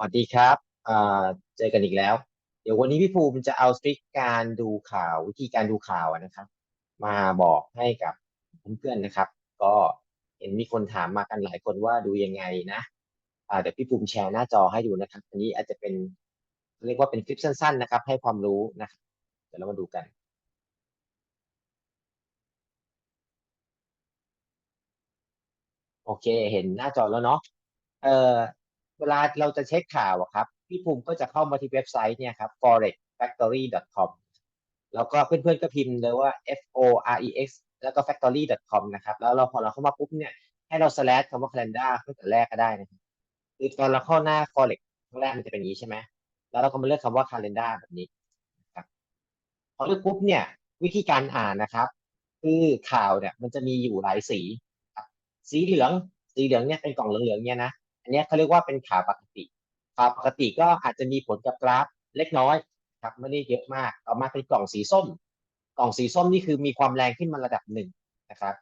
วัสดีครับเจอกันอีกแล้ว เดี๋ยววันนี้พี่ภูมิจะเอาสตริคการดูข่าววิธีการดูข่าวนะครับ มาบอกให้กับเพื่อนๆนะครับ ก็เห็นมีคนถามมากันหลายคนว่าดูยังไงนะเดี๋ยวพี่ภูมิแชร์หน้าจอให้ดูนะครับ อันนี้อาจจะเป็นเรียกว่าเป็นคลิปสั้น ๆ นะครับ ให้ความรู้นะครับเดี๋ยวเรามาดูกันโอเค เห็นหน้าจอแล้วเนาะเอ่อ เวลาเราจะเช็คข่าวอะครับ พี่ภูมิก็จะเข้ามาที่เว็บไซต์เนี่ยครับ forexfactory.com แล้วก็เพื่อนๆก็พิมพ์เลยว่า f o r e x แล้วก็ factory.com นะครับ แล้วเราพอเราเข้ามาปุ๊บเนี่ย ให้เรา slash คำว่า calendar ตั้งแต่แรกก็ได้นะครับคือตอนเราเข้าหน้า forex ครั้งแรกมันจะเป็นอย่างนี้ใช่ไหม แล้วเราก็มาเลือกคำว่า calendar แบบนี้นะครับพอเลือกปุ๊บเนี่ย วิธีการอ่านนะครับ คือข่าวเนี่ยมันจะมีอยู่หลายสี สีเหลือง สีเหลืองเนี่ยเป็นกล่องเหลืองๆเนี่ยนะ อันนี้เขาเรียกว่าเป็นข่าวปกติข่าวปกติก็อาจจะมีผลกับกราฟเล็กน้อยครับไม่ได้เยอะมากต่อมาเป็นกล่องสีส้ม กล่องสีส้มนี่คือมีความแรงขึ้นมาระดับหนึ่งนะครับ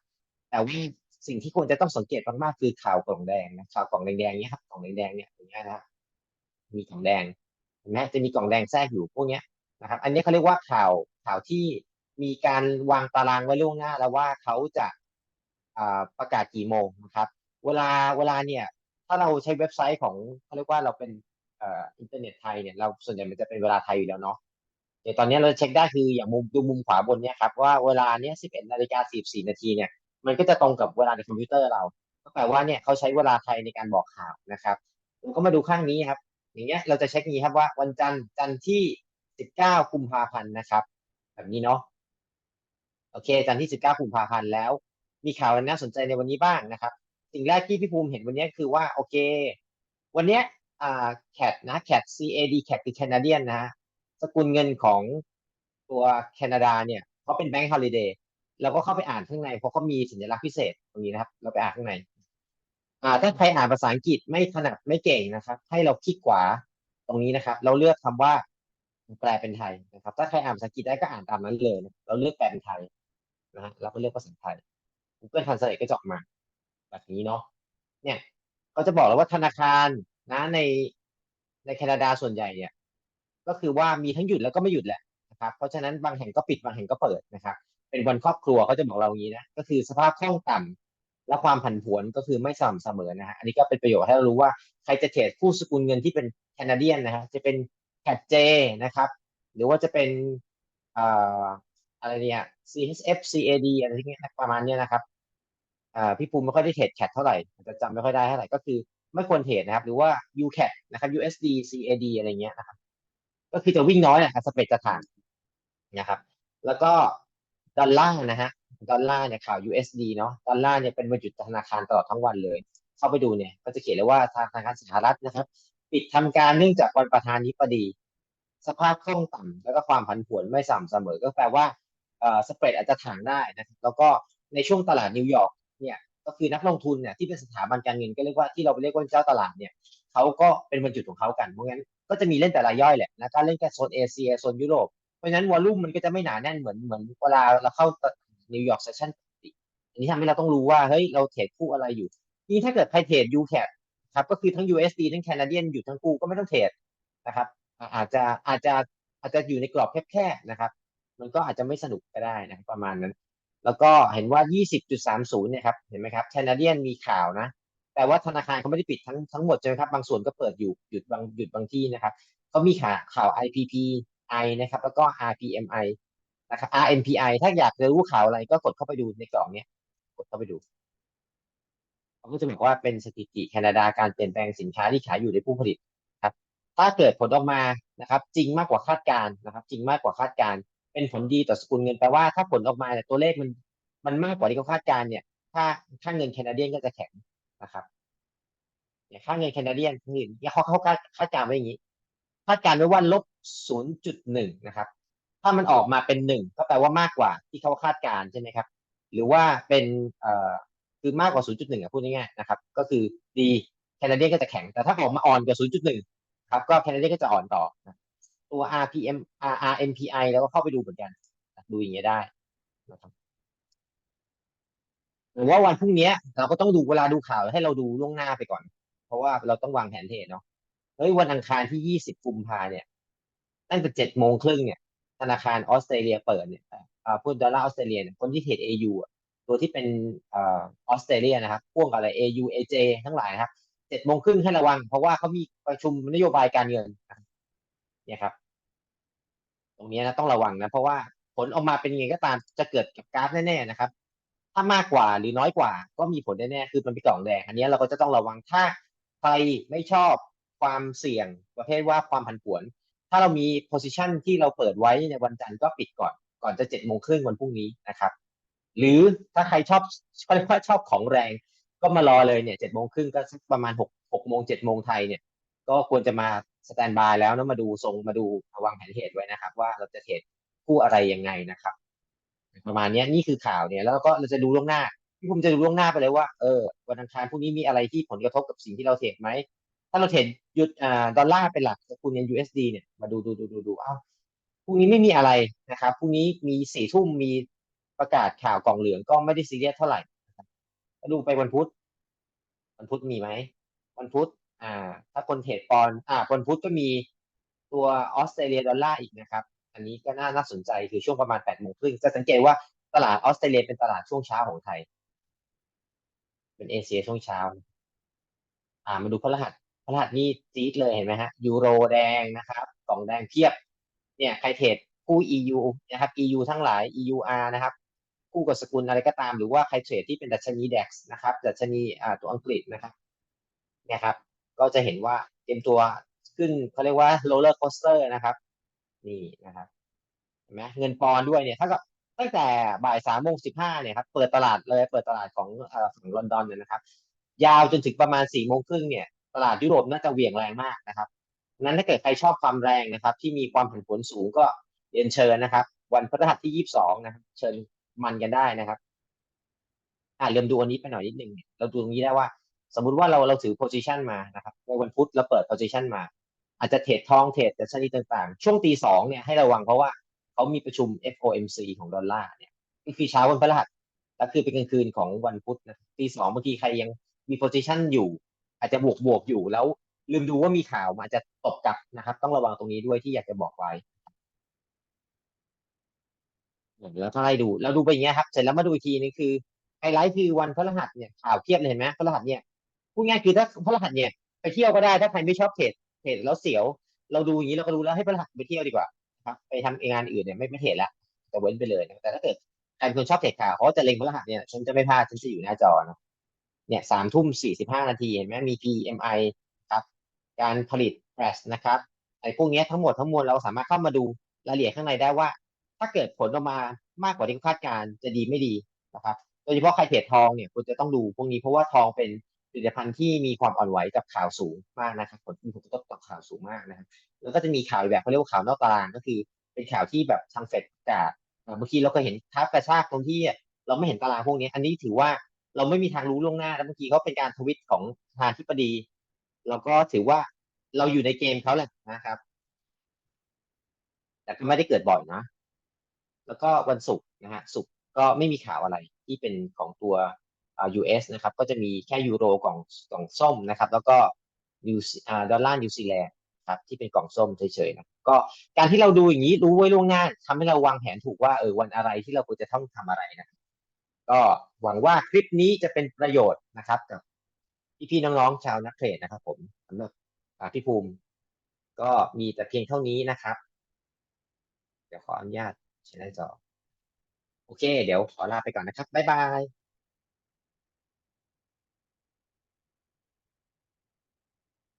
แต่ว่าสิ่งที่ควรจะต้องสังเกตมากๆคือข่าวกล่องแดงนะข่าวกล่องแดงๆเนี้ยครับกล่องแดงๆเนี่ยอย่างเงี้ยนะครับมีกล่องแดงเห็นไหมจะมีกล่องแดงแทรกอยู่พวกเนี้ยนะครับ อันนี้เขาเรียกว่าข่าวข่าวที่มีการวางตารางไว้ล่วงหน้าแล้วว่าเขาจะประกาศกี่โมงนะครับ เวลาเวลาเนี่ย ถ้าเราใช้เว็บไซต์ของเขาเรียกว่าเราเป็นเอ่ออินเทอร์เน็ตไทยเนี่ยเราส่วนใหญ่มันจะเป็นเวลาไทยอยู่แล้วเนาะเดี๋ยวตอนนี้เราเช็คได้คืออย่างมุมดูมุมขวาบนเนี่ยครับว่าเวลาเนี้ย11นาฬิกา44นาทีเนี่ยมันก็จะตรงกับเวลาในคอมพิวเตอร์เราก็แปลว่าเนี่ยเขาใช้เวลาไทยในการบอกข่าวนะครับเราก็มาดูข้างนี้ครับอย่างเงี้ยเราจะเช็คนี้ครับว่าวันจันทร์จันทร์ที่19กุมภาพันธ์นะครับ แบบนี้เนาะโอเคจันทร์ที่19กุมภาพันธ์แล้ว มีข่าวอะไรน่าสนใจในวันนี้บ้างนะครับ สิ่งแรกที่พี่ภูมิเห็นวันนี้คือว่าโอเค วันนี้อ่าแคดนะแคด CAD แคดคือแคนาเดียนนะสกุลเงินของตัวแคนาดาเนี่ยเขาเป็นแบงก์ฮอลิเดย์เราก็เข้าไปอ่านข้างในเพราะเขามีสัญลักษณ์พิเศษตรงนี้นะครับ เราไปอ่านข้างใน อ่า ถ้าใครอ่านภาษาอังกฤษไม่ถนัดไม่เก่งนะครับ ให้เราคลิกขวาตรงนี้นะครับ เราเลือกคำว่าแปลเป็นไทยนะครับ ถ้าใครอ่านภาษาอังกฤษได้ก็อ่านตามนั้นเลยนะเราเลือกแปลเป็นไทยนะฮะเราก็เลือกภาษาไทย Google Translate ก็จะออกมา แบบนี้เนาะเนี่ยก็จะบอกแล้วว่าธนาคารนะในในแคนาดาส่วนใหญ่เนี่ย ก็คือว่ามีทั้งหยุดแล้วก็ไม่หยุดแหละนะครับ เพราะฉะนั้นบางแห่งก็ปิดบางแห่งก็เปิดนะครับ เป็นวันครอบครัวเขาจะบอกเราอย่างนี้นะก็คือสภาพคล่องต่ำและความผันผวนก็คือไม่สม่ำเสมอนะฮะอันนี้ก็เป็นประโยชน์ให้เรารู้ว่าใครจะเทรดคู่สกุลเงินที่เป็นแคนาเดียนนะฮะจะเป็นแคดเจนะครับ หรือว่าจะเป็นออะไรเนี่ย CHF CAD อะไรที่เงี้ยประมาณเนี้ยนะครับ พี่ภูมิไม่ค่อยได้เทรดแคดเท่าไหร่จะจำไม่ค่อยได้เท่าไหร่ก็คือไม่ควรเทรดนะครับ หรือว่า UCAD นะครับ USD CAD อะไรเงี้ยนะครับ ก็คือจะวิ่งน้อยนะครับสเปรดจะถ่างนะครับ แล้วก็ดอลลาร์นะฮะดอลลาร์เนี่ยข่าว USD เนาะดอลลาร์เนี่ยเป็นวันหยุดธนาคารตลอดทั้งวันเลย เข้าไปดูเนี่ย ก็จะเขียนเลยว่าธนาคารสหรัฐนะครับ ปิดทำการเนื่องจากวันประธานาธิบดี สภาพคล่องต่ำแล้วก็ความผันผวนไม่สม่ำเสมอ ก็แปลว่าสเปรดอาจจะถ่างได้นะครับแล้วก็ในช่วงตลาดนิวยอร์ก เนี่ยก็คือนักลงทุนเนี่ยที่เป็นสถาบันการเงินก็เรียกว่าที่เราไปเรียกว่าเจ้าตลาดเนี่ยเขาก็เป็นวันหยุของเขากันเพราะงั้นก็จะมีเล่นแต่รายย่อยแหละนะการเล่นแค่โซนเอเชียโซนยุโรปเพราะฉะนั้นวอลลุ่มมันก็จะไม่หนาแน่นเหมือนเหมือนเวลาเราเข้านิวยอร์กเซสชั่นติอันนี้ทำให้เราต้องรู้ว่าเฮ้ยเราเทรดคู่อะไรอยู่นี่ถ้าเกิดใครเทรด UCAD ครับก็คือทั้ง USD ทั้ง Canadian อยู่ทั้งคู่ก็ไม่ต้องเทรดนะครับ อาจจะอาจจะอาจจะอยู่ในกรอบแคบๆนะครับ มันก็อาจจะไม่สนุกก็ได้นะรประมาณนั้น แล้วก็เห็นว่า 20.30 เนี่ยครับ เห็นไหมครับแคนาเดียนมีข่าวนะ แต่ว่าธนาคารเขาไม่ได้ปิดทั้งทั้งหมดใช่ไหมครับ บางส่วนก็เปิดอยู่ หยุดบางหยุดบางที่นะครับเขามีข่าวข่าว IPPI นะครับ แล้วก็ RPMI นะครับ RNPI ถ้าอยากจะรู้ข่าวอะไรก็กดเข้าไปดูในกล่องเนี้ย กดเข้าไปดูเขาก็จะบอกว่าเป็นสถิติแคนาดาการเปลี่ยนแปลงสินค้าที่ขายอยู่ในผู้ผลิตครับ ถ้าเกิดผลออกมานะครับ จริงมากกว่าคาดการณ์นะครับ จริงมากกว่าคาดการณ์ เป็นผลดีต่อสกุลเงินแปลว่าถ้าผลออกมาเนี่ตัวเลขมันมันมากกว่าที่เขาคาดการณ์เนี่ย ถ้าค่าเงินแคนาเดียนก็จะแข็งนะครับเนี่ยค่าเงินแคนาเดียนคือเขาเขาคาดคาดการณ์ไว้อย่างนี้คาดการณ์ไว้ว่าลบ0.1นะครับ ถ้ามันออกมาเป็นหนึ่งก็แปลว่ามากกว่าที่เขาคาดการณ์ใช่ไหมครับ หรือว่าเป็นเอ่อคือมากกว่า 0.1อะพูดง่ายๆนะครับ ก็คือดีแคนาเดียนก็จะแข็ง แต่ถ้าออกมาอ่อนกว่า 0.1 ครับ ก็แคนาเดียนก็จะอ่อนต่อนะ ตัว RPM RMPI แล้วก็เข้าไปดูเหมือนกันดูอย่างเงี้ยได้นะครับหรือว่าวันพรุ่งนี้เราก็ต้องดูเวลาดูข่าวให้เราดูล่วงหน้าไปก่อน เพราะว่าเราต้องวางแผนเทรดเนาะเฮ้ยวันอังคารที่ยี่สิบกุมภาเนี่ยตั้งแต่เจ็ดโมงครึ่งเนี่ย ธนาคารออสเตรเลียเปิดเนี่ยอ่าพูดดอลลาร์ออสเตรเลียเนี่ยคนที่เทรด AU อะตัวที่เป็นอ่าออสเตรเลียนะครับพ่วงกับอะไร AU AJ ทั้งหลายนะครับเจ็ดโมงครึ่งให้ระวัง เพราะว่าเขามีประชุมนโยบายการเงิน เนี่ยครับ ตรงนี้นะต้องระวังนะเพราะว่าผลออกมาเป็นยังไงก็ตามจะเกิดกับกราฟแน่ๆนะครับ ถ้ามากกว่าหรือน้อยกว่า ก็มีผลแน่ๆคือมันเป็นกล่องแดงอันนี้เราก็จะต้องระวังถ้าใครไม่ชอบความเสี่ยงประเภทว่าความผันผวน ถ้าเรามี position ที่เราเปิดไว้ในวันจันทร์ก็ปิดก่อนก่อนจะเจ็ดโมงครึ่งวันพรุ่งนี้นะครับ หรือถ้าใครชอบเขาเรียกว่าชอบของแรง ก็มารอเลยเนี่ยเจ็ดโมงครึ่งก็สักประมาณหกหกโมงเจ็ดโมงไทยเนี่ย ก็ควรจะมา สแตนบายแล้วนะมาดูทรงมาดูวางแผนเหตุไว้นะครับ ว่าเราจะเทรดคู่อะไรยังไงนะครับ ประมาณนี้นี่คือข่าวเนี่ย แล้วก็เราจะดูล่วงหน้าพี่ผมจะดูล่วงหน้าไปเลยว่าเออวันอังคารพรุ่งนี้มีอะไรที่ผลกระทบกับสิ่งที่เราเทรดไหมถ้าเราเทรดยุดอ่าดอลลาร์เป็นหลักสกุลเงิน USD เนี่ยมาดูดูดูดูดูอ้าวพรุ่งนี้ไม่มีอะไรนะครับพรุ่งนี้มีสี่ทุ่มมีประกาศข่าวกล่องเหลืองก็ไม่ได้ซีเรียสเท่าไหร่ดูไปวันพุธวันพุธมีไหมวันพุธ อ่า ถ้าคนเทรดปอนอ่าวันพุธก็มีตัวออสเตรเลียดอลลาร์อีกนะครับ อันนี้ก็น่าน่าสนใจคือช่วงประมาณแปดโมงครึ่งจะสังเกตว่าตลาดออสเตรเลียเป็นตลาดช่วงเช้าของไทย เป็นเอเชียช่วงเช้า อ่า มาดูพฤหัสพฤหัสนี่จี๊ดเลยเห็นไหมฮะยูโรแดงนะครับกล่องแดงเพียบ เนี่ยใครเทรดคู่ EU นะครับ EU ทั้งหลาย EUR นะครับคู่กับสกุลอะไรก็ตามหรือว่าใครเทรดที่เป็นดัชนี DAX นะครับ ดัชนีอ่าตัวอังกฤษนะครับเนี่ยครับ ก็จะเห็นว่าเตรียมตัวขึ้นเขาเรียกว่า roller coaster นะครับ นี่นะครับเห็นไหมเงินปอนด้วยเนี่ยถ้ากับตั้งแต่บ่ายสามโมงสิบห้าเนี่ยครับเปิดตลาดเลยเปิดตลาดของอ่อฝั่งลอนดอนเนี่ยนะครับ ยาวจนถึงประมาณสี่โมงครึ่งเนี่ย ตลาดยุโรปน่าจะเหวี่ยงแรงมากนะครับนั้นถ้าเกิดใครชอบความแรงนะครับ ที่มีความผันผวนสูงก็เรียนเชิญนะครับ วันพฤหัสที่ยี่สิบสองนะครับ เชิญมันกันได้นะครับ อ่าเริ่มดูอันนี้ไปหน่อยนิดนึงเราดูตรงนี้ได้ว่า สมมุติว่าเราเราถือ position มานะครับในวันพุธเราเปิด position มา อาจจะเทรดทองเทรดแต่ชนิดต่างๆ ช่วงตีสองเนี่ยให้ระวังเพราะว่าเขามีประชุม FOMC ของดอลลาร์เนี่ยคือเช้าวันพฤหัสแล้วคือเป็นกลางคืนของวันพุธนะตีสองบางทีใครยังมี position อยู่ อาจจะบวกบวกอยู่แล้วลืมดูว่ามีข่าวมาจะตบกลับนะครับ ต้องระวังตรงนี้ด้วยที่อยากจะบอกไว้แล้วก็ไล่ดูเราดูไปอย่างเงี้ยครับเสร็จแล้วมาดูอีกทีนึงคือไฮไลท์คือวันพฤหัสเนี่ยข่าวเพียบเลยเห็นไหมพฤหัสเนี่ย พูดง่ายคือถ้าพฤหัสเนี่ยไปเที่ยวก็ได้ถ้าใครไม่ชอบเทรดเทรดแล้วเสียว เราดูอย่างนี้เราก็รู้แล้วให้พฤหัสไปเที่ยวดีกว่าครับไปทำงานอื่นเนี่ยไม่ไม่เทรดละจะเว้นไปเลยนะแต่ถ้าเกิดใครเป็นคนชอบเทรดข่าวเขาจะเล็งพฤหัสเนี่ยฉันจะไม่พลาดฉันจะอยู่หน้าจอนะเนี่ยสามทุ่มสี่สิบห้านาทีเห็นไหมมี PMI ครับ การผลิตแฟลชนะครับไอ้พวกนี้ทั้งหมดทั้งมวลเราสามารถเข้ามาดูรายละเอียดข้างในได้ว่า ถ้าเกิดผลออกมามากกว่าที่คาดการณ์จะดีไม่ดีนะครับโดยเฉพาะใครเทรดทองเนี่ยคุณจะต้องดูพวกนี้เพราะว่าทองเป็น ผลิตภัณฑ์ที่มีความอ่อนไหวกับข่าวสูงมากนะครับ ผลมีผลกระทบต่อข่าวสูงมากนะครับ แล้วก็จะมีข่าวแบบเขาเรียกว่าข่าวนอกตารางก็คือ เป็นข่าวที่แบบทางเฟดประกาศบางทีเราก็เห็นทับกระชากตรงที่เราไม่เห็นตารางพวกนี้ อันนี้ถือว่าเราไม่มีทางรู้ล่วงหน้าแล้วบางทีเขาเป็นการทวิตของทางทิบดีเราก็ถือว่าเราอยู่ในเกมเขาแหละนะครับ แต่ก็ไม่ได้เกิดบ่อยนะ แล้วก็วันศุกร์นะฮะศุกร์ก็ไม่มีข่าวอะไรที่เป็นของตัว US นะครับก็จะมีแค่ยูโรกล่องกล่องส้มนะครับแล้วก็นิวดอลลาร์นิวซีแลนด์ครับที่เป็นกล่องส้มเฉยๆนะก็การที่เราดูอย่างนี้รู้ไว้ล่วงหน้าทำให้เราวางแผนถูกว่าเออวันอะไรที่เราควรจะต้องทำอะไรนะก็หวังว่าคลิปนี้จะเป็นประโยชน์นะครับกับพี่ๆน้องๆชาวนักเทรดนะครับ ผมสำหรับพี่ภูมิ ก็มีแต่เพียงเท่านี้นะครับ เดี๋ยวขออนุญาตใช้หน้าจอโอเค เดี๋ยวขอลาไปก่อนนะครับบ๊ายบาย